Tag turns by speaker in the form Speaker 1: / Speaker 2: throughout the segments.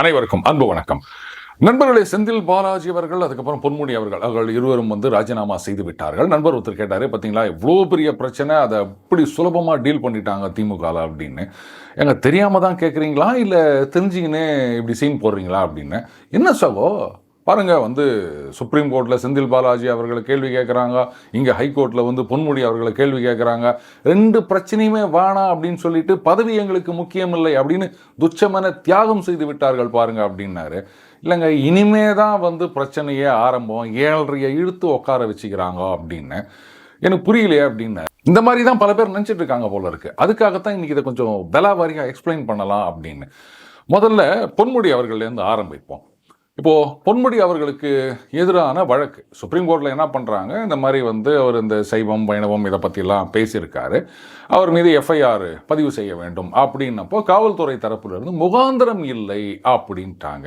Speaker 1: அனைவருக்கும் அன்பு வணக்கம். நண்பர்களே செந்தில் பாலாஜி அவர்கள் அதுக்கப்புறம் பொன்முடி அவர்கள் அவர்கள் இருவரும் வந்து ராஜினாமா செய்து விட்டார்கள். நண்பர் ஒருத்தர் கேட்டார் பார்த்தீங்களா இவ்வளோ பெரிய பிரச்சனை அதை எப்படி சுலபமாக டீல் பண்ணிட்டாங்க திமுகவில் அப்படின்னு. எங்க தெரியாமல் தான் கேட்குறீங்களா இல்லை தெரிஞ்சுக்கினே இப்படி சீன் போடுறீங்களா? அப்படின்னு. என்ன சகோ பாருங்க வந்து சுப்ரீம் கோர்ட்டில் செந்தில் பாலாஜி அவர்களை கேள்வி கேட்குறாங்க இங்கே ஹைகோர்ட்டில் வந்து பொன்முடி அவர்களை கேள்வி கேட்குறாங்க ரெண்டு பிரச்சனையுமே வேணாம் அப்படின்னு சொல்லிட்டு பதவி எங்களுக்கு முக்கியமில்லை அப்படின்னு துச்சமென தியாகம் செய்து விட்டார்கள் பாருங்க அப்படின்னாரு. இல்லைங்க இனிமே தான் வந்து பிரச்சனையே ஆரம்பம் ஏழரையை இழுத்து உட்கார வச்சுக்கிறாங்க அப்படின்னு. எனக்கு புரியலையே அப்படின்னு இந்த மாதிரி தான் பல பேர் நினச்சிட்டு இருக்காங்க போல இருக்கு. அதுக்காகத்தான் இன்னைக்கு இதை கொஞ்சம் பலாவாரியாக எக்ஸ்பிளைன் பண்ணலாம் அப்படின்னு. முதல்ல பொன்முடி அவர்கள்லேருந்து ஆரம்பிப்போம். இப்போது பொன்முடி அவர்களுக்கு எதிரான வழக்கு. சுப்ரீம் கோர்ட்டில் என்ன பண்ணுறாங்க இந்த மாதிரி வந்து அவர் இந்த சைவம் வைணவம் இதை பற்றிலாம் பேசியிருக்காரு. அவர் மீது எஃப்ஐஆர் பதிவு செய்ய வேண்டும் அப்படின்னப்போ காவல்துறை தரப்பிலிருந்து முகாந்திரம் இல்லை அப்படின்ட்டாங்க.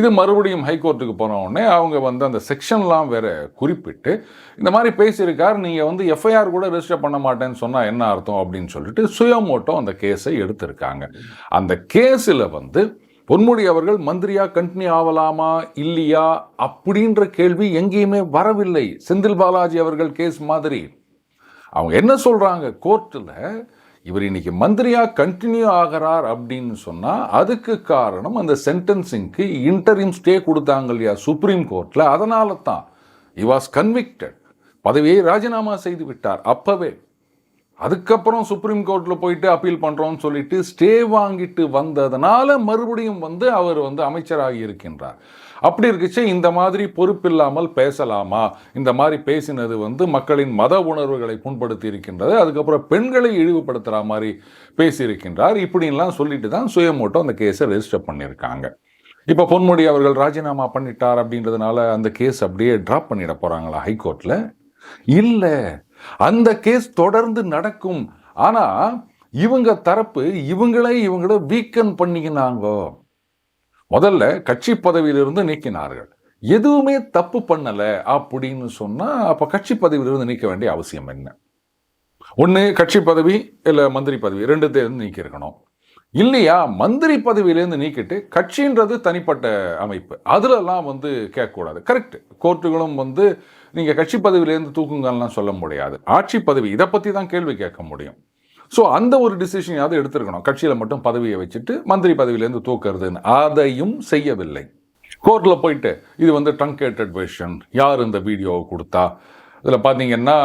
Speaker 1: இது மறுபடியும் ஹைகோர்ட்டுக்கு போன உடனே அவங்க வந்து அந்த செக்ஷன்லாம் வேற குறிப்பிட்டு இந்த மாதிரி பேசியிருக்கார் நீங்கள் வந்து எஃப்ஐஆர் கூட ரெஜிஸ்டர் பண்ண மாட்டேன்னு சொன்னால் என்ன அர்த்தம் அப்படின்னு சொல்லிட்டு சுயமோட்டோ அந்த கேஸை எடுத்திருக்காங்க. அந்த கேஸில் வந்து பொன்முடி அவர்கள் மந்திரியா கண்டினியூ ஆகலாமா இல்லையா அப்படின்ற கேள்வி எங்கேயுமே வரவில்லை. செந்தில் பாலாஜி அவர்கள் கேஸ் மாதிரி. அவங்க என்ன சொல்றாங்க? கோர்ட்டில் இவர் இன்னைக்கு மந்திரியா கண்டினியூ ஆகிறார் அப்படின்னு சொன்னால் அதுக்கு காரணம் அந்த சென்டென்சிங்க்கு இன்டரிம் ஸ்டே கொடுத்தாங்க இல்லையா சுப்ரீம் கோர்ட்டில் அதனால தான் இ வாஸ் கன்விக்டட் பதவியை ராஜினாமா செய்து விட்டார். அப்பவே அதுக்கப்புறம் சுப்ரீம் கோர்ட்டில் போயிட்டு அப்பீல் பண்ணுறோம்னு சொல்லிட்டு ஸ்டே வாங்கிட்டு வந்ததுனால மறுபடியும் வந்து அவர் வந்து அமைச்சராகி இருக்கின்றார். அப்படி இருக்குச்சு இந்த மாதிரி பொறுப்பில்லாமல் பேசலாமா? இந்த மாதிரி பேசினது வந்து மக்களின் மத உணர்வுகளை புண்படுத்தி இருக்கின்றது. அதுக்கப்புறம் பெண்களை இழிவுபடுத்துகிற மாதிரி பேசியிருக்கின்றார். இப்படின்லாம் சொல்லிட்டு தான் சுயமோட்டோ அந்த கேஸை ரெஜிஸ்டர் பண்ணியிருக்காங்க. இப்போ பொன்முடி அவர்கள் ராஜினாமா பண்ணிட்டார் அப்படின்றதுனால அந்த கேஸ் அப்படியே ட்ராப் பண்ணிட போகிறாங்களா ஹைகோர்ட்டில் இல்லை. அந்த கேஸ் தொடர்ந்து நடக்கும். ஆனால் இவங்க தரப்பு இவங்களே இவங்கள வீக்கன் பண்ணிக்கினாங்க? முதல்ல கட்சி பதவியிலிருந்து நீக்கினார்கள். எதுவுமே தப்பு பண்ணலை அப்படின்னு சொன்னால் அப்போ கட்சி பதவியிலிருந்து நீக்க வேண்டிய அவசியம் என்ன? ஒன்று கட்சி பதவி இல்லை மந்திரி பதவி ரெண்டுத்திலேருந்து நீக்கியிருக்கணும். இல்லையா மந்திரி பதவியிலேருந்து நீக்கிட்டு கட்சின்றது தனிப்பட்ட அமைப்பு. அதுலலாம் வந்து கேட்கக்கூடாது. கரெக்ட் கோர்ட்டுகளும் வந்து நீங்கள் கட்சி பதவியிலேருந்து தூக்குங்கள்லாம் சொல்ல முடியாது. ஆட்சி பதவி இதை பற்றி தான் கேள்வி கேட்க முடியும். ஸோ அந்த ஒரு டிசிஷனையாவது எடுத்திருக்கணும். கட்சியில் மட்டும் பதவியை வச்சுட்டு மந்திரி பதவியிலேருந்து தூக்குறதுன்னு. அதையும் செய்யவில்லை. கோர்ட்டில் போயிட்டு இது வந்து ட்ரங்கேட்டட் வெர்ஷன் யார் இந்த வீடியோவை கொடுத்தா? இதில் பார்த்தீங்கன்னா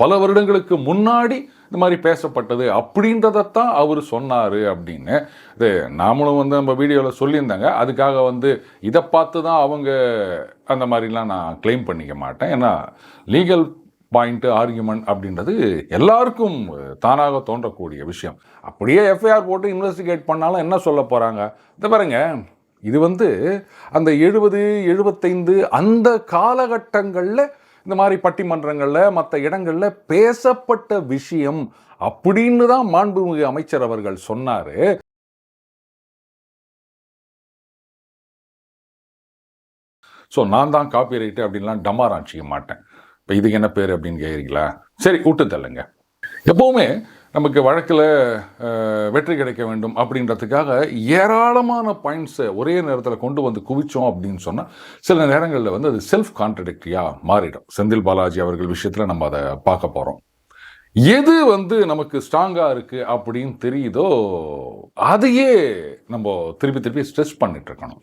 Speaker 1: பல வருடங்களுக்கு முன்னாடி இந்த மாதிரி பேசப்பட்டது அப்படின்றதைத்தான் அவர் சொன்னார் அப்படின்னு. இது நாமளும் வந்து நம்ம வீடியோவில் சொல்லியிருந்தாங்க. அதுக்காக வந்து இதை பார்த்து தான் அவங்க அந்த மாதிரிலாம் நான் க்ளைம் பண்ணிக்க மாட்டேன். ஏன்னா லீகல் பாயிண்ட்டு ஆர்கியூமெண்ட் அப்படின்றது எல்லாருக்கும் தானாக தோன்றக்கூடிய விஷயம். அப்படியே எஃப்ஐஆர் போட்டு இன்வெஸ்டிகேட் பண்ணாலும் என்ன சொல்ல போகிறாங்க இதை பாருங்க. இது வந்து அந்த எழுபது எழுபத்தைந்து அந்த காலகட்டங்களில் இந்த மாதிரி பட்டிமன்றங்களில் மற்ற இடங்களில் பேசப்பட்ட விஷயம் அப்படின்னு தான் மாண்புமிகு அமைச்சர் அவர்கள் சொன்னார். ஸோ நான் தான் காப்பி ரைட்டு அப்படின்லாம் டமாராட்சிக்க மாட்டேன். இப்போ இதுக்கு என்ன பேர் அப்படின்னு கேட்குறீங்களா சரி விட்டு தள்ளுங்க. எப்போவுமே நமக்கு வழக்கில் வெற்றி கிடைக்க வேண்டும் அப்படின்றதுக்காக ஏராளமான பாயிண்ட்ஸை ஒரே நேரத்தில் கொண்டு வந்து குவிச்சோம் அப்படின்னு சொன்னால் சில நேரங்களில் வந்து அது செல்ஃப் கான்ட்ரடிக்டியாக மாறிடும். செந்தில் பாலாஜி அவர்கள் விஷயத்தில் நம்ம அதை பார்க்க போகிறோம் எது வந்து நமக்கு ஸ்ட்ராங்காக இருக்குது அப்படின்னு தெரியுதோ அதையே நம்ம திருப்பி திருப்பி ஸ்ட்ரெஸ் பண்ணிட்டு இருக்கணும்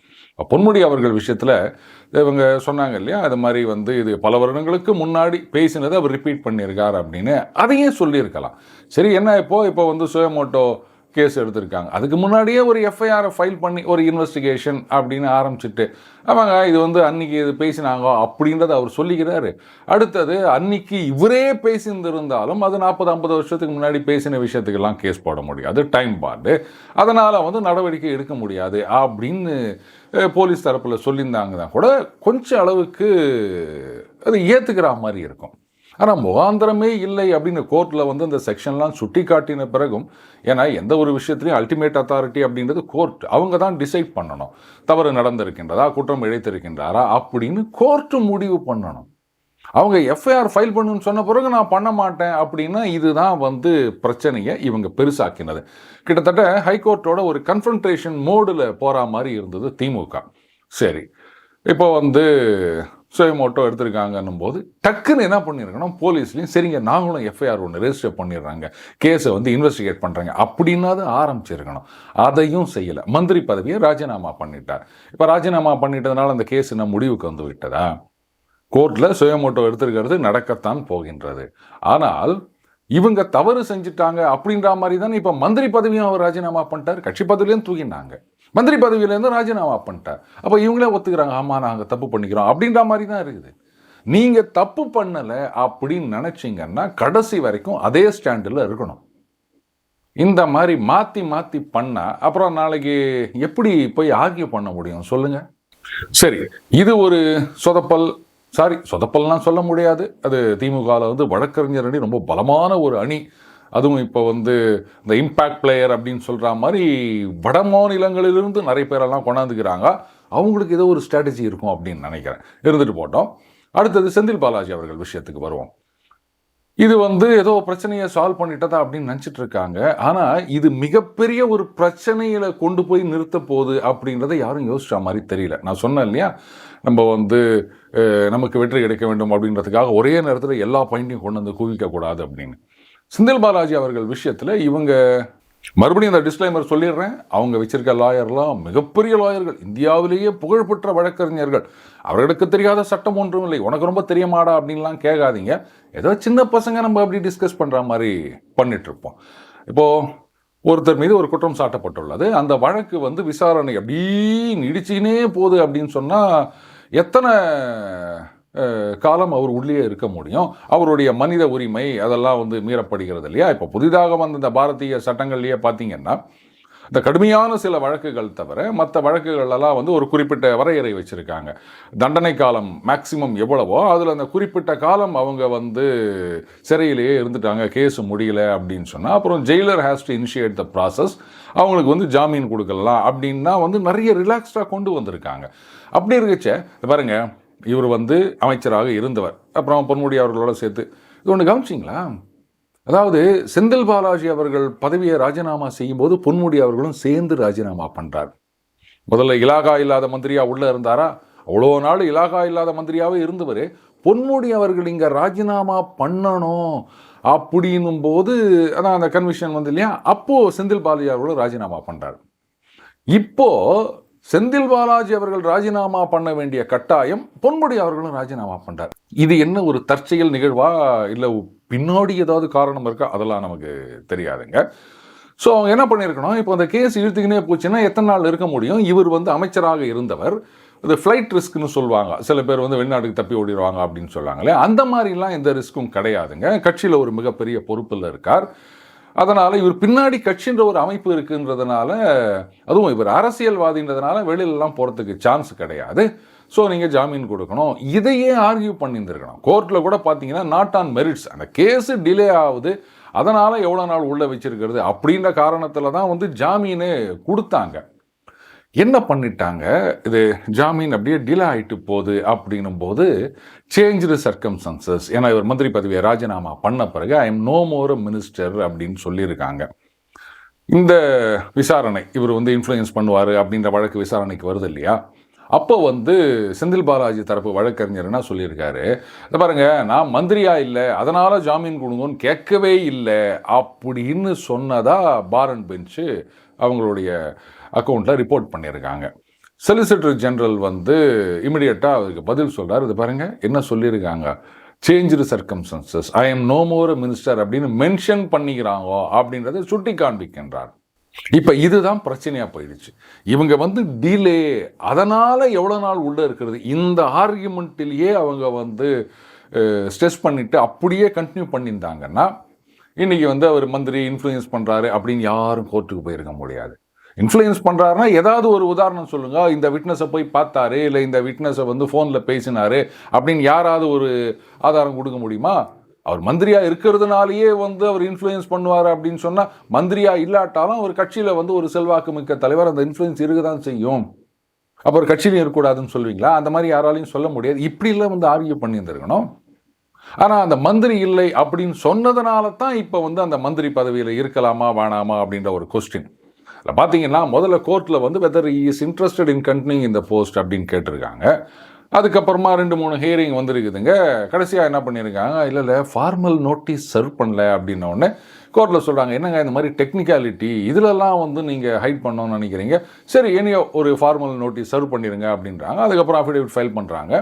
Speaker 1: பொன்முடி அவர்கள் விஷயத்தில் இவங்க சொன்னாங்க இல்லையா? அது மாதிரி வந்து இது பல வருடங்களுக்கு முன்னாடி பேசினதை அவர் ரிப்பீட் பண்ணியிருக்கார் அப்படின்னு. அதையே சொல்லியிருக்கலாம். சரி என்ன இப்போ? இப்போ வந்து சுயமோட்டோ கேஸ் எடுத்திருக்காங்க. அதுக்கு முன்னாடியே ஒரு எஃப்ஐஆரை ஃபைல் பண்ணி ஒரு இன்வெஸ்டிகேஷன் அப்படின்னு ஆரம்பிச்சுட்டு ஆமாங்க இது வந்து அன்னைக்கு இது பேசினாங்க அப்படின்றத அவர் சொல்லிக்கிறாரு. அடுத்தது அன்னைக்கு இவரே பேசியிருந்திருந்தாலும் அது நாற்பது ஐம்பது வருஷத்துக்கு முன்னாடி பேசின விஷயத்துக்கெல்லாம் கேஸ் போட முடியாது டைம் பாண்டு அதனால் வந்து நடவடிக்கை எடுக்க முடியாது அப்படின்னு போலீஸ் தரப்பில் சொல்லியிருந்தாங்க தான் கூட கொஞ்சம் அளவுக்கு அது ஏற்றுக்கிற மாதிரி இருக்கும். ஆனால் முகாந்திரமே இல்லை அப்படின்னு கோர்ட்டில் வந்து அந்த செக்ஷன்லாம் சுட்டி காட்டின பிறகும் ஏன்னா எந்த ஒரு விஷயத்துலையும் அல்டிமேட் அத்தாரிட்டி அப்படின்றது கோர்ட். அவங்க தான் டிசைட் பண்ணணும். தவறு நடந்திருக்கின்றதா குற்றம் இழைத்திருக்கின்றாரா அப்படின்னு கோர்ட்டு முடிவு பண்ணணும். அவங்க எஃப்ஐஆர் ஃபைல் பண்ணுன்னு சொன்ன பிறகு நான் பண்ண மாட்டேன் அப்படின்னா இதுதான் வந்து பிரச்சனையை இவங்க பெருசாக்கினது. கிட்டத்தட்ட ஹைகோர்ட்டோட ஒரு கன்ஃபன்ட்ரேஷன் மோடில் போகிற மாதிரி இருந்தது திமுக சரி. இப்போ வந்து சுயமோட்டோ எடுத்திருக்காங்கன்னும் போது டக்குன்னு என்ன பண்ணியிருக்கணும் போலீஸ்லையும் சரிங்க நாங்களும் எஃப்ஐஆர் ஒன்று ரெஜிஸ்டர் பண்ணிடுறாங்க. கேஸை வந்து இன்வெஸ்டிகேட் பண்ணுறாங்க அப்படின்னாது ஆரம்பிச்சிருக்கணும். அதையும் செய்யலை. மந்திரி பதவியை ராஜினாமா பண்ணிட்டார். இப்போ ராஜினாமா பண்ணிட்டதுனால அந்த கேஸ் என்ன முடிவுக்கு வந்து விட்டதா? கோர்ட்டில் சுயமோட்டோ எடுத்திருக்கிறது நடக்கத்தான் போகின்றது. ஆனால் இவங்க தவறு செஞ்சுட்டாங்க அப்படின்ற மாதிரி தானே இப்போ மந்திரி பதவியும் அவர் ராஜினாமா பண்ணிட்டார். கட்சி பதவியிலையும் தூக்கினாங்க. மந்திரி பதவியிலேருந்து ராஜினாமா பண்ணிட்டார். அப்போ இவங்களே ஒத்துக்கிறாங்க ஆமாம் நாங்கள் தப்பு பண்ணிக்கிறோம் அப்படின்ற மாதிரி தான் இருக்குது. நீங்கள் தப்பு பண்ணலை அப்படின்னு நினச்சிங்கன்னா கடைசி வரைக்கும் அதே ஸ்டாண்டில் இருக்கணும். இந்த மாதிரி மாற்றி மாற்றி பண்ணால் அப்புறம் நாளைக்கு எப்படி போய் ஆர்கியூ பண்ண முடியும்? சொல்லுங்கள் சரி இது ஒரு சொதப்பல். சாரி சொதப்பல்லாம் சொல்ல முடியாது. அது திமுகவில் வந்து வழக்கறிஞர் அணி ரொம்ப பலமான ஒரு அணி. அதுவும் இப்போ வந்து இந்த இம்பேக்ட் பிளேயர் அப்படின்னு சொல்கிற மாதிரி வட மாநிலங்களிலிருந்து நிறைய பேரெல்லாம் கொண்டாந்துக்கிறாங்க. அவங்களுக்கு ஏதோ ஒரு ஸ்ட்ராட்டஜி இருக்கும் அப்படின்னு நினைக்கிறேன். இருந்துட்டு போட்டோம். அடுத்தது செந்தில் பாலாஜி அவர்கள் விஷயத்துக்கு வருவோம். இது வந்து ஏதோ பிரச்சனையை சால்வ் பண்ணிட்டதா அப்படின்னு நினச்சிட்டு இருக்காங்க. ஆனால் இது மிகப்பெரிய ஒரு பிரச்சனையில் கொண்டு போய் நிறுத்த போகுது அப்படின்றத யாரும் யோசிச்சா மாதிரி தெரியல. நான் சொன்னேன் இல்லையா? நம்ம வந்து நமக்கு வெற்றி கிடைக்க வேண்டும் அப்படின்றதுக்காக ஒரே நேரத்தில் எல்லா பாயிண்ட்டையும் கொண்டு வந்து குவிக்கக்கூடாது அப்படின்னு. செந்தில் பாலாஜி அவர்கள் விஷயத்தில் இவங்க மறுபடியும் அந்த டிஸ்க்ளைமர் சொல்லிடுறேன். அவங்க வச்சிருக்க லாயர்லாம் மிகப்பெரிய லாயர்கள் இந்தியாவிலேயே புகழ்பெற்ற வழக்கறிஞர்கள். அவர்களுக்கு தெரியாத சட்டம் ஒன்றும் இல்லை. உனக்கு ரொம்ப தெரியுமாடா அப்படின்லாம் கேட்காதீங்க. ஏதோ சின்ன பசங்க நம்ம அப்படி டிஸ்கஸ் பண்ணுற மாதிரி பண்ணிகிட்ருப்போம் இப்போது ஒருத்தர் மீது ஒரு குற்றம் சாட்டப்பட்டுள்ளது. அந்த வழக்கு வந்து விசாரணை அப்படி நீடிச்சுக்கினே போகுது அப்படின்னு சொன்னால் எத்தனை காலம் அவர் உள்ளே இருக்க முடியும். அவருடைய மனித உரிமை அதெல்லாம் வந்து மீறப்படுகிறது இல்லையா? இப்போ புதிதாக வந்த இந்த பாரதிய சட்டங்கள்லேயே பார்த்தீங்கன்னா இந்த கடுமையான சில வழக்குகள் தவிர மற்ற வழக்குகளெல்லாம் வந்து ஒரு குறிப்பிட்ட வரையறை வச்சுருக்காங்க. தண்டனை காலம் மேக்சிமம் எவ்வளவோ அதில் அந்த குறிப்பிட்ட காலம் அவங்க வந்து சிறையிலேயே இருந்துட்டாங்க கேஸ் முடியல அப்படின்னு சொன்னால் அப்புறம் jailer has to initiate the process அவங்களுக்கு வந்து ஜாமீன் கொடுக்கலாம் அப்படின்னா வந்து நிறைய ரிலாக்ஸ்டாக கொண்டு வந்திருக்காங்க. அப்படி இருக்கச்ச பாருங்கள் பாருங்க இவர் வந்து அமைச்சராக இருந்தவர். அப்புறம் பொன்முடி அவர்களோட சேர்த்து. இது ஒன்று கவனிச்சிங்களா? அதாவது செந்தில் பாலாஜி அவர்கள் பதவியை ராஜினாமா செய்யும்போது பொன்முடி அவர்களும் சேர்ந்து ராஜினாமா பண்ணுறார் முதல்ல இலாகா இல்லாத மந்திரியாக உள்ளே இருந்தாரா? அவ்வளோ நாள் இலாகா இல்லாத மந்திரியாகவே இருந்தவர். பொன்முடி அவர்கள் இங்கே ராஜினாமா பண்ணணும் அப்படின்னும் போது அதான் அந்த கன்விஷன் வந்து இல்லையா? அப்போது செந்தில் பாலாஜி அவர்களும் ராஜினாமா பண்ணுறாரு இப்போது செந்தில் பாலாஜி அவர்கள் ராஜினாமா பண்ண வேண்டிய கட்டாயம் பொன்முடி அவர்களும் ராஜினாமா பண்ணார் இது என்ன ஒரு தற்செயல் நிகழ்வா? இல்லை பின்னாடி ஏதாவது காரணம் இருக்கா? அதெல்லாம் நமக்கு தெரியாதுங்க. ஸோ அவங்க என்ன பண்ணியிருக்கணும் இப்போ அந்த கேஸ் இழுத்துக்கினே போச்சுன்னா எத்தனை நாள் இருக்க முடியும்? இவர் வந்து அமைச்சராக இருந்தவர். இது ஃப்ளைட் ரிஸ்க்னு சொல்லுவாங்க. சில பேர் வந்து வெளிநாட்டுக்கு தப்பி ஓடிடுவாங்க அப்படின்னு சொல்லுவாங்களே. அந்த மாதிரிலாம் எந்த ரிஸ்க்கும் கிடையாதுங்க. கட்சியில் ஒரு மிகப்பெரிய பொறுப்பில் இருக்கார். அதனால் இவர் பின்னாடி கட்சின்ற ஒரு அமைப்பு இருக்குன்றதுனால அதுவும் இவர் அரசியல்வாதின்றதுனால வெளியிலலாம் போகிறதுக்கு சான்ஸ் கிடையாது. ஸோ நீங்கள் ஜாமீன் கொடுக்கணும். இதையே ஆர்கியூ பண்ணியிருந்துருக்கணும். கோர்ட்டில் கூட பார்த்தீங்கன்னா நாட் ஆன் மெரிட்ஸ் அந்த கேஸு டிலே ஆகுது. அதனால் எவ்வளோ நாள் உள்ளே வச்சிருக்கிறது அப்படின்ற காரணத்தில் தான் வந்து ஜாமீனு கொடுத்தாங்க. என்ன பண்ணிட்டாங்க? இது ஜாமீன் அப்படியே டிலே ஆகிட்டு போகுது அப்படின்னும் போது சேஞ்சு சர்க்கம்சன்சஸ் ஏன்னா இவர் மந்திரி பதவியை ராஜினாமா பண்ண பிறகு I am no more minister அப்படின்னு சொல்லியிருக்காங்க. இந்த விசாரணை இவர் வந்து இன்ஃப்ளூயன்ஸ் பண்ணுவார் அப்படின்ற வழக்கு விசாரணைக்கு வருது இல்லையா? அப்போ வந்து செந்தில் பாலாஜி தரப்பு வழக்கறிஞர் என்ன சொல்லியிருக்காரு? இதை பாருங்க நான் மந்திரியா இல்லை அதனால் ஜாமீன் கொடுங்கன்னு கேட்கவே இல்லை அப்படின்னு சொன்னதா பாரன் பெஞ்சு அவங்களுடைய அக்கௌண்ட்டில் ரிப்போர்ட் பண்ணியிருக்காங்க சொலிசிட்டர் ஜெனரல் வந்து இமிடியட்டாக அதுக்கு பதில் சொல்கிறார் இது பாருங்கள் என்ன சொல்லியிருக்காங்க change circumstances I am no more minister அப்படின்னு மென்ஷன் பண்ணிக்கிறாங்க அப்படின்றத சுட்டி காண்பிக்கின்றார். இப்போ இதுதான் பிரச்சனையாக போயிடுச்சு. இவங்க வந்து டிலே அதனால் எவ்வளோ நாள் உள்ளே இருக்கிறது? இந்த ஆர்கியூமெண்ட்டிலேயே அவங்க வந்து ஸ்ட்ரெஸ் பண்ணிவிட்டு அப்படியே கண்டினியூ பண்ணியிருந்தாங்கன்னா இன்றைக்கி வந்து அவர் மந்திரி இன்ஃப்ளூயன்ஸ் பண்ணுறாரு அப்படின்னு யாரும் கோர்ட்டுக்கு போயிருக்க முடியாது. இன்ஃப்ளூயன்ஸ் பண்ணுறாருன்னா ஏதாவது ஒரு உதாரணம் சொல்லுங்கள் இந்த விட்னஸை போய் பார்த்தாரு இல்லை இந்த விட்னஸை வந்து ஃபோனில் பேசினாரு அப்படின்னு யாராவது ஒரு ஆதாரம் கொடுக்க முடியுமா? அவர் மந்திரியாக இருக்கிறதுனாலேயே வந்து அவர் இன்ஃப்ளூயன்ஸ் பண்ணுவார் அப்படின்னு சொன்னால் மந்திரியாக இல்லாட்டாலும் ஒரு கட்சியில் வந்து ஒரு செல்வாக்கு மிக்க தலைவர் அந்த இன்ஃப்ளூயன்ஸ் இருக்க தான் செய்யும். அப்போ ஒரு கட்சியிலையும் இருக்கக்கூடாதுன்னு சொல்லுவீங்களா? அந்த மாதிரி யாராலையும் சொல்ல முடியாது. இப்படிலாம் வந்து ஆர்கியூ பண்ணியிருந்திருக்கணும். ஆனால் அந்த மந்திரி இல்லை அப்படின்னு சொன்னதுனால தான் இப்போ வந்து அந்த மந்திரி பதவியில் இருக்கலாமா வேணாமா அப்படின்ற ஒரு கொஸ்டின் அதில் பார்த்தீங்கன்னா முதல்ல கோர்ட்டில் வந்து whether is interested in continue இந்த போஸ்ட் அப்படின்னு கேட்டிருக்காங்க. அதுக்கப்புறமா ரெண்டு மூணு ஹியரிங் வந்துருக்குதுங்க. கடைசியாக என்ன பண்ணியிருக்காங்க? இல்லை இல்லை ஃபார்மல் நோட்டீஸ் சர்வ் பண்ணல அப்படின்ன உடனே கோர்ட்டில் சொல்கிறாங்க என்னங்க இந்த மாதிரி டெக்னிக்காலிட்டி இதிலெல்லாம் வந்து நீங்கள் ஹைட் பண்ணணும்னு நினைக்கிறீங்க? சரி இனியோ ஒரு ஃபார்மல் நோட்டீஸ் சர்வ் பண்ணிடுங்க அப்படின்றாங்க. அதுக்கப்புறம் அஃபிடேவிட் ஃபைல் பண்ணுறாங்க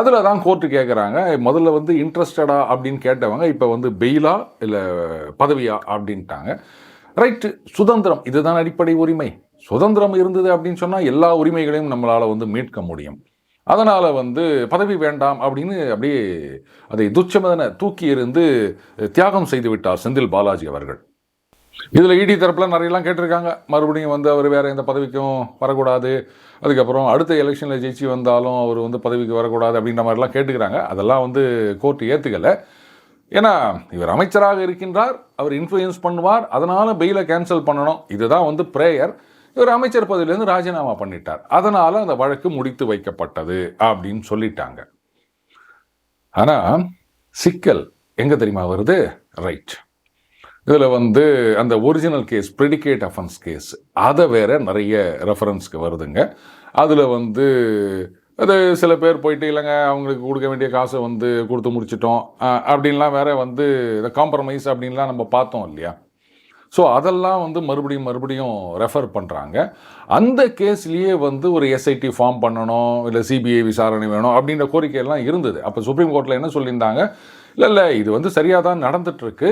Speaker 1: அதில் தான் கோர்ட்டு கேட்குறாங்க முதல்ல வந்து இன்ட்ரெஸ்டடா அப்படின்னு கேட்டவங்க இப்போ வந்து பெயிலா இல்லை பதவியா? அப்படின்ட்டாங்க. ரைட்டு சுதந்திரம். இதுதான் அடிப்படை உரிமை. சுதந்திரம் இருந்தது அப்படின்னு சொன்னால் எல்லா உரிமைகளையும் நம்மளால் வந்து மீட்க முடியும். அதனால் வந்து பதவி வேண்டாம் அப்படின்னு அப்படியே அதை துச்சமதன தூக்கி இருந்து தியாகம் செய்து விட்டார் செந்தில் பாலாஜி அவர்கள். இதில் இடி தரப்பில் நிறையலாம் கேட்டிருக்காங்க. மறுபடியும் வந்து அவர் வேறு எந்த பதவிக்கும் வரக்கூடாது. அதுக்கப்புறம் அடுத்த எலெக்ஷனில் ஜெயிச்சு வந்தாலும் அவர் வந்து பதவிக்கு வரக்கூடாது அப்படின்ற மாதிரிலாம் கேட்டுக்கிறாங்க. அதெல்லாம் வந்து கோர்ட்டு ஏற்றுக்கலை ஏன்னா இவர் அமைச்சராக இருக்கின்றார் அவர் இன்ஃப்ளூயன்ஸ் பண்ணுவார் அதனால் பெயிலை கேன்சல் பண்ணணும். இதுதான் வந்து ப்ரேயர் இவர் அமைச்சர் பதவியிலேருந்து ராஜினாமா பண்ணிட்டார். அதனால் அந்த வழக்கு முடித்து வைக்கப்பட்டது அப்படின்னு சொல்லிட்டாங்க. ஆனால் சிக்கல் எங்கே தெரியுமா வருது? ரைட் இதில் வந்து அந்த original case predicate offence case அதை வேற நிறைய ரெஃபரன்ஸ்க்கு வருதுங்க. அதில் வந்து அது சில பேர் போயிட்டு இல்லைங்க அவங்களுக்கு கொடுக்க வேண்டிய காசை வந்து கொடுத்து முடிச்சிட்டோம். அப்படின்லாம் வேற வந்து இந்த காம்ப்ரமைஸ் அப்படின்லாம் நம்ம பார்த்தோம் இல்லையா? ஸோ அதெல்லாம் வந்து மறுபடியும் மறுபடியும் ரெஃபர் பண்ணுறாங்க அந்த கேஸ்லேயே வந்து ஒரு எஸ்ஐடி ஃபார்ம் பண்ணணும் இல்லை சிபிஐ விசாரணை வேணும் அப்படின்ற கோரிக்கையெல்லாம் இருந்தது. அப்போ சுப்ரீம் கோர்ட்டில் என்ன சொல்லியிருந்தாங்க? இல்லை இல்லை இது வந்து சரியாக தான் நடந்துகிட்ருக்கு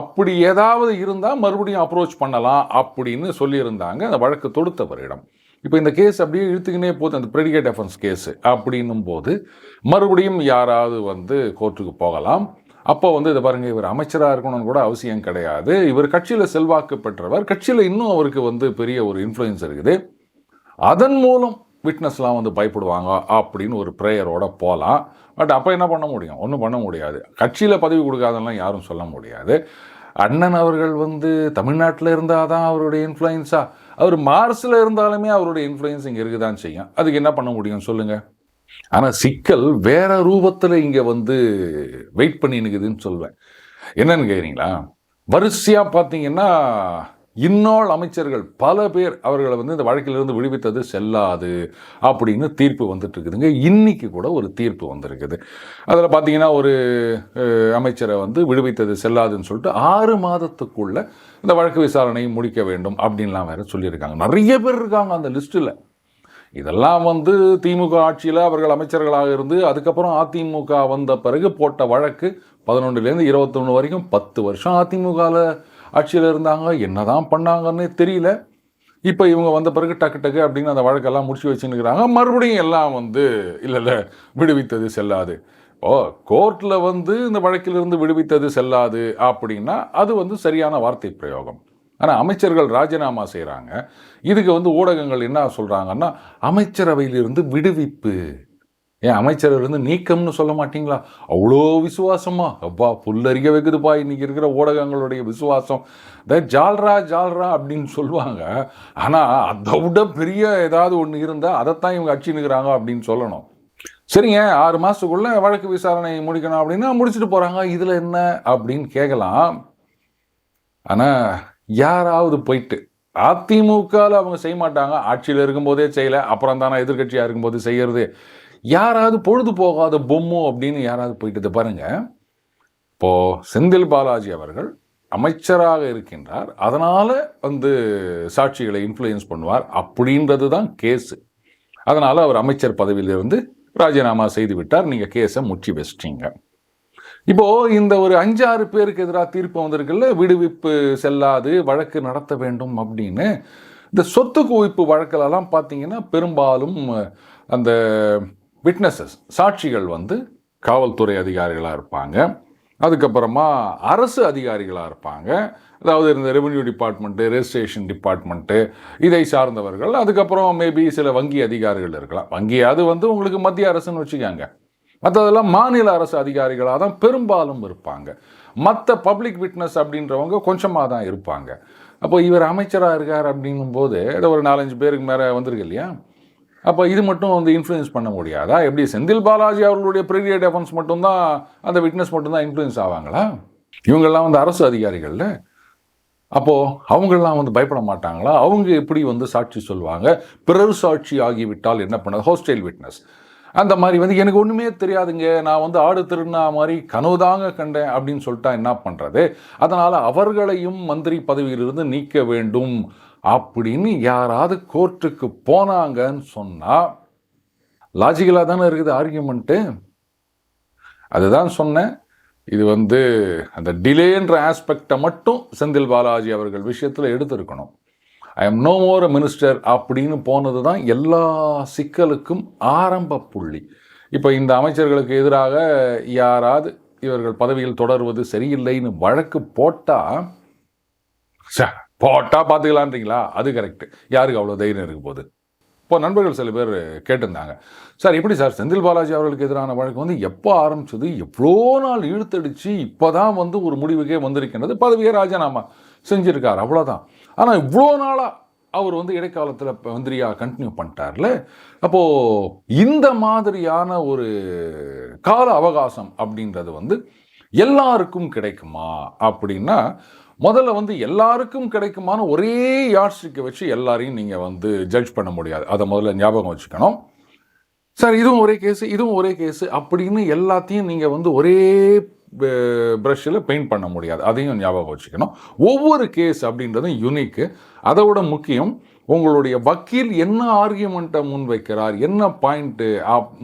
Speaker 1: அப்படி ஏதாவது இருந்தால் மறுபடியும் அப்ரோச் பண்ணலாம் அப்படின்னு சொல்லியிருந்தாங்க அந்த வழக்கு தொடுத்தவரிடம். இப்போ இந்த கேஸ் அப்படியே இழுத்துக்கினே போகுது அந்த ப்ரெடிகேட் அஃபென்ஸ் கேஸ். அப்படின்னும் போது மறுபடியும் யாராவது வந்து கோர்ட்டுக்கு போகலாம். அப்போ வந்து இதை பாருங்க இவர் அமைச்சராக இருக்கணும்னு கூட அவசியம் கிடையாது. இவர் கட்சியில் செல்வாக்கு பெற்றவர். கட்சியில் இன்னும் அவருக்கு வந்து பெரிய ஒரு இன்ஃப்ளூயன்ஸ் இருக்குது. அதன் மூலம் விட்னஸ்லாம் வந்து பயப்படுவாங்க அப்படின்னு ஒரு ப்ரேயரோட போகலாம். பட் அப்போ என்ன பண்ண முடியும்? ஒன்றும் பண்ண முடியாது. கட்சியில் பதவி கொடுக்காதெல்லாம் யாரும் சொல்ல முடியாது. அண்ணன் அவர்கள் வந்து தமிழ்நாட்டில் இருந்தால் தான் அவருடைய இன்ஃப்ளூயன்ஸாக அவர் மார்ஸில் இருந்தாலுமே அவருடைய இன்ஃப்ளூயன்ஸ் இங்கே இருக்குதான் செய்யும். அதுக்கு என்ன பண்ண முடியும் சொல்லுங்கள் ஆனால் சிக்கல் வேற ரூபத்தில் இங்கே வந்து வெயிட் பண்ணி நிற்குதுன்னு சொல்வேன். என்னன்னு கேட்குறீங்களா வரிசையாக பார்த்தீங்கன்னா இந்நாள் அமைச்சர்கள் பல பேர் அவர்களை வந்து இந்த வழக்கிலிருந்து விடுவித்தது செல்லாது அப்படின்னு தீர்ப்பு வந்துட்டு இருக்குதுங்க இன்னைக்கு கூட ஒரு தீர்ப்பு வந்திருக்குது. அதில் பார்த்தீங்கன்னா ஒரு அமைச்சரை வந்து விடுவித்தது செல்லாதுன்னு சொல்லிட்டு ஆறு மாதத்துக்குள்ள இந்த வழக்கு விசாரணையை முடிக்க வேண்டும் அப்படின்லாம் வேற சொல்லியிருக்காங்க. நிறைய பேர் இருக்காங்க அந்த லிஸ்ட்டில். இதெல்லாம் வந்து திமுக ஆட்சியில் அவர்கள் அமைச்சர்களாக இருந்து அதுக்கப்புறம் அதிமுக வந்த பிறகு போட்ட வழக்கு பதினொன்றுலேருந்து இருபத்தொன்று வரைக்கும் பத்து வருஷம் அதிமுகவில் ஆட்சியில் இருந்தாங்க என்னதான் பண்ணாங்கன்னு தெரியல. இப்போ இவங்க வந்த பிறகு டக்கு டக்கு அப்படின்னு அந்த வழக்கெல்லாம் முடிச்சு வச்சுன்னுக்கிறாங்க. மறுபடியும் எல்லாம் வந்து இல்லை இல்லை விடுவித்தது செல்லாது. ஓ கோர்ட்டில் வந்து இந்த வழக்கிலிருந்து விடுவித்தது செல்லாது அப்படின்னா அது வந்து சரியான வார்த்தை பிரயோகம். ஆனால் அமைச்சர்கள் ராஜினாமா செய்கிறாங்க இதுக்கு வந்து ஊடகங்கள் என்ன சொல்கிறாங்கன்னா அமைச்சரவையிலிருந்து விடுவிப்பு. ஏன் அமைச்சரவையிலிருந்து நீக்கம்னு சொல்ல மாட்டீங்களா? அவ்வளோ விசுவாசமா? அப்பா புல்லறிக்க வைக்குதுப்பா. இன்றைக்கி இருக்கிற ஊடகங்களுடைய விசுவாசம். த ஜால்ரா ஜால்ரா அப்படின்னு சொல்லுவாங்க. ஆனால் அதை விட பெரிய ஏதாவது ஒன்று இருந்தால் அதைத்தான் இவங்க அச்சுனுக்கிறாங்க அப்படின்னு சொல்லணும். சரிங்க ஆறு மாதத்துக்குள்ளே வழக்கு விசாரணை முடிக்கணும் அப்படின்னா முடிச்சுட்டு போகிறாங்க இதில் என்ன அப்படின்னு கேட்கலாம். ஆனால் யாராவது போயிட்டு அதிமுகவில் அவங்க செய்ய மாட்டாங்க. ஆட்சியில் இருக்கும்போதே செய்யலை அப்புறம் தானே எதிர்கட்சியாக இருக்கும்போது செய்யறது? யாராவது பொழுது போகாத பொம்மு அப்படின்னு யாராவது போயிட்டு பாருங்கள் இப்போது செந்தில் பாலாஜி அவர்கள் அமைச்சராக இருக்கின்றார். அதனால் வந்து சாட்சிகளை இன்ஃப்ளூயன்ஸ் பண்ணுவார் அப்படின்றது தான் கேஸு அதனால் அவர் அமைச்சர் பதவியிலிருந்து ராஜினாமா செய்து விட்டார். நீங்கள் கேஸை முற்றி வச்சிட்டீங்க. இப்போ இந்த ஒரு அஞ்சாறு பேருக்கு எதிராக தீர்ப்பு வந்திருக்குல்ல விடுவிப்பு செல்லாது வழக்கு நடத்த வேண்டும் அப்படின்னு. இந்த சொத்து குவிப்பு வழக்கிலெல்லாம் பார்த்தீங்கன்னா பெரும்பாலும் அந்த விட்னஸஸ் சாட்சிகள் வந்து காவல்துறை அதிகாரிகளாக இருப்பாங்க. அதுக்கப்புறமா அரசு அதிகாரிகளாக இருப்பாங்க. அதாவது இந்த ரெவென்யூ டிபார்ட்மெண்ட்டு ரெஜிஸ்ட்ரேஷன் டிபார்ட்மெண்ட்டு இதை சார்ந்தவர்கள். அதுக்கப்புறம் மேபி சில வங்கி அதிகாரிகள் இருக்கலாம். வங்கி அது வந்து உங்களுக்கு மத்திய அரசுன்னு வச்சுக்காங்க. மற்றதெல்லாம் மாநில அரசு அதிகாரிகளாக தான் பெரும்பாலும் இருப்பாங்க. மற்ற பப்ளிக் விட்னஸ் அப்படின்றவங்க கொஞ்சமாக தான் இருப்பாங்க. அப்போ இவர் அமைச்சராக இருக்கார் அப்படின்னும் போது ஏதோ ஒரு நாலஞ்சு பேருக்கு மேலே வந்திருக்கு இல்லையா? அப்போ இது மட்டும் வந்து இன்ஃப்ளூயன்ஸ் பண்ண முடியாதா? எப்படி செந்தில் பாலாஜி அவர்களுடைய ப்ரீவிய டெஃபன்ஸ் மட்டும்தான் அந்த விட்னஸ் மட்டும்தான் இன்ஃப்ளூயன்ஸ் ஆவாங்களா? இவங்கெல்லாம் வந்து அரசு அதிகாரிகளில். அப்போது அவங்கெல்லாம் வந்து பயப்பட மாட்டாங்களா? அவங்க எப்படி வந்து சாட்சி சொல்லுவாங்க பிறர் சாட்சி ஆகிவிட்டால் என்ன பண்ணது ஹோஸ்டைல் விட்னஸ் அந்த மாதிரி வந்து எனக்கு ஒன்றுமே தெரியாதுங்க. நான் வந்து ஆடு திருநா மாதிரி கனவுதாங்க கண்டேன் அப்படின்னு சொல்லிட்டா என்ன பண்ணுறது அதனால் அவர்களையும் மந்திரி பதவியிலிருந்து நீக்க வேண்டும். அப்படின்னு யாராவது கோர்ட்டுக்கு போனாங்கன்னு சொன்னால் லாஜிக்கலாக தானே இருக்குது ஆர்கியூமெண்ட்டு அதுதான் சொன்னேன். இது வந்து அந்த டிலேன்ற ஆஸ்பெக்டை மட்டும் செந்தில் பாலாஜி அவர்கள் விஷயத்தில் எடுத்திருக்கணும். I am no more minister அப்படின்னு போனது தான் எல்லா சிக்கலுக்கும் ஆரம்ப புள்ளி. இப்போ இந்த அமைச்சர்களுக்கு எதிராக யாராவது இவர்கள் பதவியில் தொடர்வது சரியில்லைன்னு வழக்கு போட்டால் போட்டால் பார்த்துக்கலான்றீங்களா அது கரெக்டு யாருக்கு அவ்வளோ தைரியம் இருக்க போகுது? இப்போ நண்பர்கள் சில பேர் கேட்டிருந்தாங்க சார் எப்படி சார் செந்தில் பாலாஜி அவர்களுக்கு எதிரான வழக்கு வந்து எப்போ ஆரம்பிச்சது? எவ்வளோ நாள் இழுத்தடிச்சு இப்போ தான் வந்து ஒரு முடிவுக்கே வந்திருக்கின்றது? பதவியே ராஜினாமா செஞ்சுருக்கார் அவ்வளோதான் ஆனால் இவ்வளோ நாளாக அவர் வந்து இடைக்காலத்தில் மந்திரியாக கண்டினியூ பண்ணிட்டார்ல? அப்போது இந்த மாதிரியான ஒரு கால அவகாசம் அப்படின்றது வந்து எல்லாருக்கும் கிடைக்குமா அப்படின்னா முதல்ல வந்து எல்லாருக்கும் கிடைக்குமான ஒரே யாட்ஸ்டிக்கை வச்சு எல்லாரையும் நீங்கள் வந்து ஜட்ஜ் பண்ண முடியாது. அதை முதல்ல ஞாபகம் வச்சுக்கணும். சார் இதுவும் ஒரே கேஸு இதுவும் ஒரே கேஸு அப்படின்னு எல்லாத்தையும் நீங்கள் வந்து ஒரே ப்ரஷில் பெயிண்ட் பண்ண முடியாது. அதையும் ஞாபகம் வச்சுக்கணும். ஒவ்வொரு கேஸ் அப்படின்றதும் யுனிக்கு அதோட முக்கியம் உங்களுடைய வக்கீல் என்ன ஆர்கியூமெண்ட்டை முன்வைக்கிறார் என்ன பாயிண்ட்டு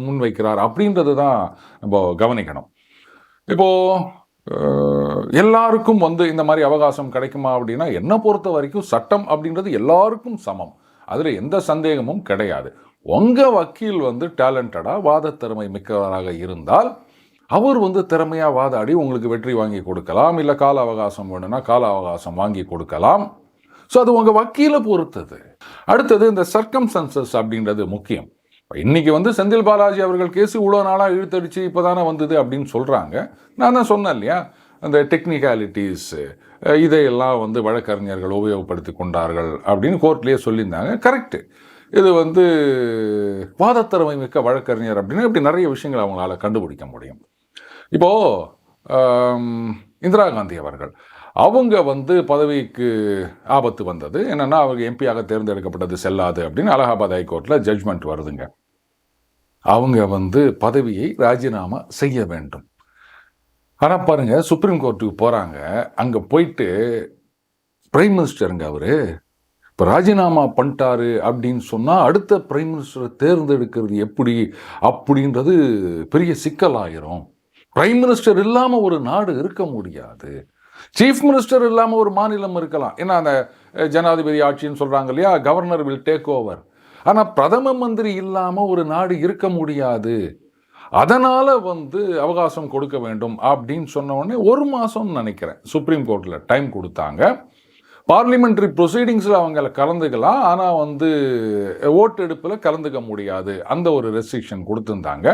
Speaker 1: முன்வைக்கிறார் அப்படின்றது தான் நம்ம கவனிக்கணும். இப்போது எல்லாருக்கும் வந்து இந்த மாதிரி அவகாசம் கிடைக்குமா அப்படின்னா என்னை பொறுத்த வரைக்கும் சட்டம் அப்படின்றது எல்லாருக்கும் சமம். அதில் எந்த சந்தேகமும் கிடையாது. உங்கள் வக்கீல் வந்து டேலண்டடாக வாத திறமை மிக்கவராக இருந்தால் அவர் வந்து திறமையாக வாதாடி உங்களுக்கு வெற்றி வாங்கி கொடுக்கலாம். இல்லை கால அவகாசம் வேணும்னா கால அவகாசம் வாங்கி கொடுக்கலாம். ஸோ அது உங்கள் வக்கீலை பொறுத்தது. அடுத்தது இந்த சர்க்கம்சன்சஸ் அப்படின்றது முக்கியம். இன்னைக்கு வந்து செந்தில் பாலாஜி அவர்கள் கேஸ் இவ்வளோ நாளாக இழுத்தடிச்சு இப்போ தானே வந்தது அப்படின்னு சொல்கிறாங்க நான் தான் சொன்னேன் இல்லையா? அந்த டெக்னிக்காலிட்டிஸ் இதையெல்லாம் வந்து வழக்கறிஞர்கள் உபயோகப்படுத்தி கொண்டார்கள் அப்படின்னு கோர்ட்லேயே சொல்லியிருந்தாங்க. கரெக்டு இது வந்து வாதத்திறமை மிக்க வழக்கறிஞர் அப்படின்னு இப்படி நிறைய விஷயங்கள் அவங்களால கண்டுபிடிக்க முடியும். இப்போது இந்திரா காந்தி அவர்கள். அவங்க வந்து பதவிக்கு ஆபத்து வந்தது. என்னென்னா அவங்க எம்பியாக தேர்ந்தெடுக்கப்பட்டது செல்லாது அப்படின்னு அலகாபாத் ஹைகோர்ட்டில் ஜட்ஜ்மெண்ட் வருதுங்க. அவங்க வந்து பதவியை ராஜினாமா செய்ய வேண்டும். ஆனால் பாருங்கள் சுப்ரீம் கோர்ட்டுக்கு போகிறாங்க அங்கே போயிட்டு பிரைம் மினிஸ்டருங்க அவர் இப்போ ராஜினாமா பண்ணிட்டாரு அப்படின்னு சொன்னால் அடுத்த பிரைம் மினிஸ்டரை தேர்ந்தெடுக்கிறது எப்படி? அப்படின்றது பெரிய சிக்கலாயிரும். பிரைம் மினிஸ்டர் இல்லாமல் ஒரு நாடு இருக்க முடியாது. சீஃப் மினிஸ்டர் இல்லாமல் ஒரு மாநிலம் இருக்கலாம். ஏன்னா அந்த ஜனாதிபதி ஆட்சின்னு சொல்கிறாங்க இல்லையா? கவர்னர் வில் டேக் ஓவர் ஆனால் பிரதம மந்திரி இல்லாமல் ஒரு நாடு இருக்க முடியாது. அதனால் வந்து அவகாசம் கொடுக்க வேண்டும் அப்படின்னு சொன்ன உடனே ஒரு மாதம்னு நினைக்கிறேன். சுப்ரீம் கோர்ட்டில் டைம் கொடுத்தாங்க. பார்லிமெண்ட்ரி ப்ரொசீடிங்ஸில் அவங்கள கலந்துக்கலாம். ஆனால் வந்து ஓட்டெடுப்பில் கலந்துக்க முடியாது. அந்த ஒரு ரெஸ்ட்ரிக்ஷன் கொடுத்துருந்தாங்க.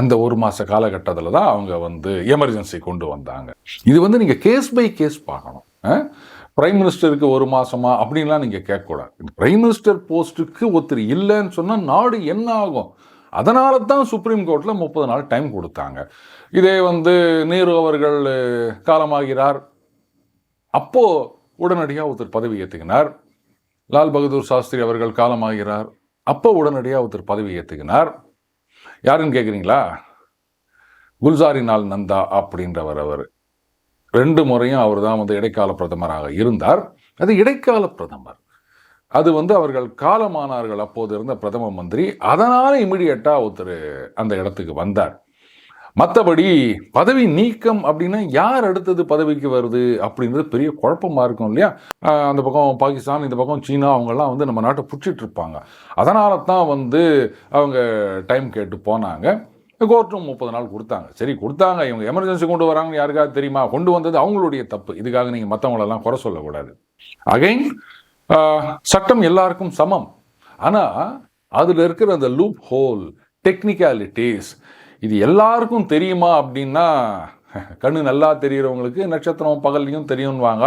Speaker 1: அந்த ஒரு மாத காலகட்டத்தில் தான் அவங்க வந்து எமர்ஜென்சி கொண்டு வந்தாங்க. இது வந்து நீங்கள் கேஸ் பை கேஸ் பார்க்கணும். பிரைம் மினிஸ்டருக்கு ஒரு மாதமா அப்படின்லாம் நீங்கள் கேட்கக்கூடாது. பிரைம் மினிஸ்டர் போஸ்ட்டுக்கு ஒருத்தர் இல்லைன்னு சொன்னால் நாடு என்ன ஆகும்? அதனால தான் சுப்ரீம் கோர்ட்டில் முப்பது நாள் டைம் கொடுத்தாங்க. இதே வந்து நேரு அவர்கள் காலமாகிறார். அப்போது உடனடியாக ஒருத்தர் பதவி ஏற்றுக்கினார் லால் பகதூர் சாஸ்திரி அவர்கள் காலமாகிறார். அப்போ உடனடியாக ஒருத்தர் பதவி ஏற்றுக்கினார் யாருன்னு கேட்குறீங்களா குல்சாரி நாள் நந்தா அப்படின்றவர் அவர். ரெண்டு முறையும் அவர் தான் வந்து இடைக்கால பிரதமராக இருந்தார். அது இடைக்கால பிரதமர். அது வந்து அவர்கள் காலமானார்கள் அப்போது இருந்த பிரதம மந்திரி. அதனால் இமிடியட்டாக ஒருத்தர் அந்த இடத்துக்கு வந்தார். மற்றபடி பதவி நீக்கம் அப்படின்னா யார் அடுத்தது பதவிக்கு வருது அப்படின்றது பெரிய குழப்பமாக இருக்கும் இல்லையா? அந்த பக்கம் பாகிஸ்தான் இந்த பக்கம் சீனா அவங்கெல்லாம் வந்து நம்ம நாட்டை பிடிச்சிட்டு இருப்பாங்க. அதனால தான் வந்து அவங்க டைம் கேட்டு போனாங்க. கோர்ட்டும் முப்பது நாள் கொடுத்தாங்க. சரி கொடுத்தாங்க. இவங்க எமர்ஜென்சி கொண்டு வராங்கன்னு யாருக்காவது தெரியுமா? கொண்டு வந்தது அவங்களுடைய தப்பு. இதுக்காக நீங்கள் மற்றவங்களெல்லாம் குறை சொல்லக்கூடாது. அகைன் சட்டம் எல்லாருக்கும் சமம். ஆனால் அதில் இருக்கிற அந்த லூப் ஹோல் டெக்னிக்காலிட்டிஸ் இது எல்லாருக்கும் தெரியுமா அப்படின்னா கண்ணு நல்லா தெரிகிறவங்களுக்கு நட்சத்திரம் பகல்லையும் தெரியும்வாங்க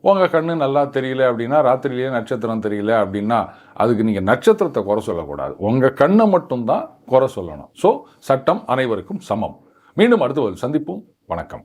Speaker 1: உங்கள் கண்ணு நல்லா தெரியல அப்படின்னா ராத்திரியிலே நட்சத்திரம் தெரியல அப்படின்னா அதுக்கு நீங்கள் நட்சத்திரத்தை குறை சொல்லக்கூடாது. உங்கள் கண்ணை மட்டும்தான் குறை சொல்லணும். ஸோ சட்டம் அனைவருக்கும் சமம். மீண்டும் அடுத்த ஒரு சந்திப்போம். வணக்கம்.